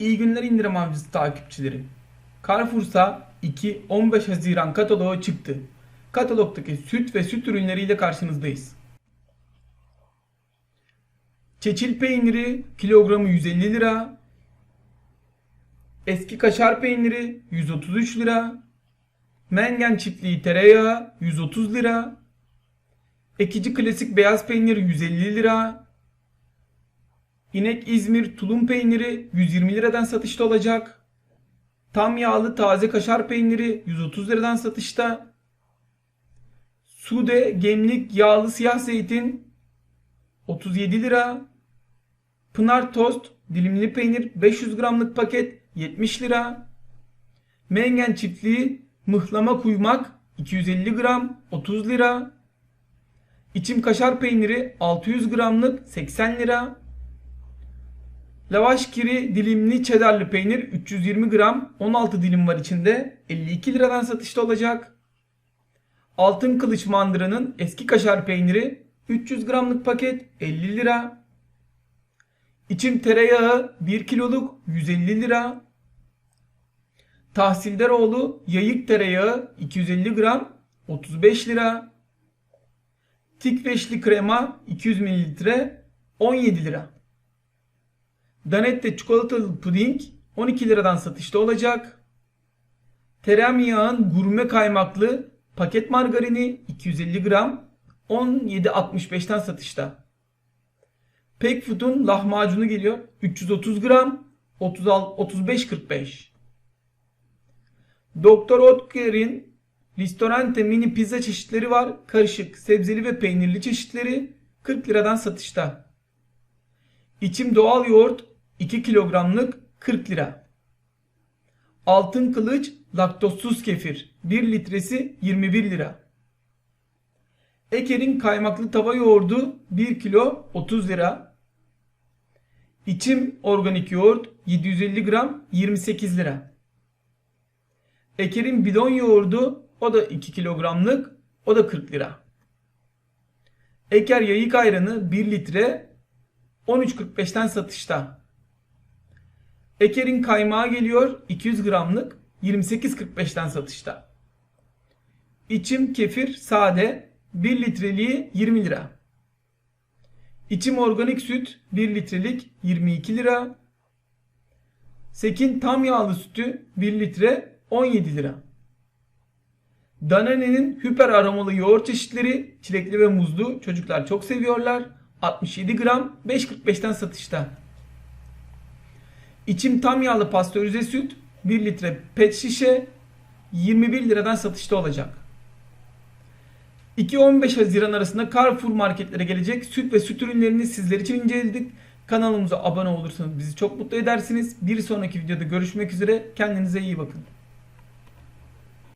İyi günler indirim avcısı takipçileri. Carrefour'sa 2-15 Haziran kataloğu çıktı. Katalogdaki süt ve süt ürünleriyle karşınızdayız. Çeçil peyniri kilogramı 150 lira. Eski kaşar peyniri 133 lira. Mengen çiftliği tereyağı 130 lira. Ekici klasik beyaz peynir 150 lira. İnek İzmir tulum peyniri 120 liradan satışta olacak. Tam yağlı taze kaşar peyniri 130 liradan satışta. Sude gemlik yağlı siyah zeytin 37 lira. Pınar tost dilimli peynir 500 gramlık paket 70 lira. Mengen çiftliği mıhlama kuymak 250 gram 30 lira. İçim kaşar peyniri 600 gramlık 80 lira. Lavaş kiri dilimli çedarlı peynir 320 gram 16 dilim var içinde 52 liradan satışta olacak. Altın kılıç mandırının eski kaşar peyniri 300 gramlık paket 50 lira. İçim tereyağı 1 kiloluk 150 lira. Tahsildaroğlu yayık tereyağı 250 gram 35 lira. Tikveşli krema 200 mililitre 17 lira. Danette çikolatalı puding 12 liradan satışta olacak. Teremyağın gurme kaymaklı paket margarini 250 gram 17.65'ten satışta. Pekfood'un lahmacunu geliyor 330 gram 35.45. Doktor Otker'in Ristorante mini pizza çeşitleri var. Karışık, sebzeli ve peynirli çeşitleri 40 liradan satışta. İçim doğal yoğurt 2 kilogramlık 40 lira. Altın kılıç laktozsuz kefir 1 litresi 21 lira. Eker'in kaymaklı tava yoğurdu 1 kilo 30 lira. İçim organik yoğurt 750 gram 28 lira. Eker'in bidon yoğurdu o da 2 kilogramlık o da 40 lira. Eker yayık ayranı 1 litre 13.45'ten satışta. Eker'in kaymağı geliyor 200 gramlık 28.45'ten satışta. İçim kefir sade 1 litreliği 20 lira. İçim organik süt 1 litrelik 22 lira. Sekin tam yağlı sütü 1 litre 17 lira. Danane'nin hiper aromalı yoğurt çeşitleri çilekli ve muzlu çocuklar çok seviyorlar. 67 gram 5.45'ten satışta. İçim tam yağlı pastörize süt 1 litre pet şişe 21 liradan satışta olacak. 2-15 Haziran arasında Carrefour marketlere gelecek süt ve süt ürünlerini sizler için inceledik. Kanalımıza abone olursanız bizi çok mutlu edersiniz. Bir sonraki videoda görüşmek üzere. Kendinize iyi bakın.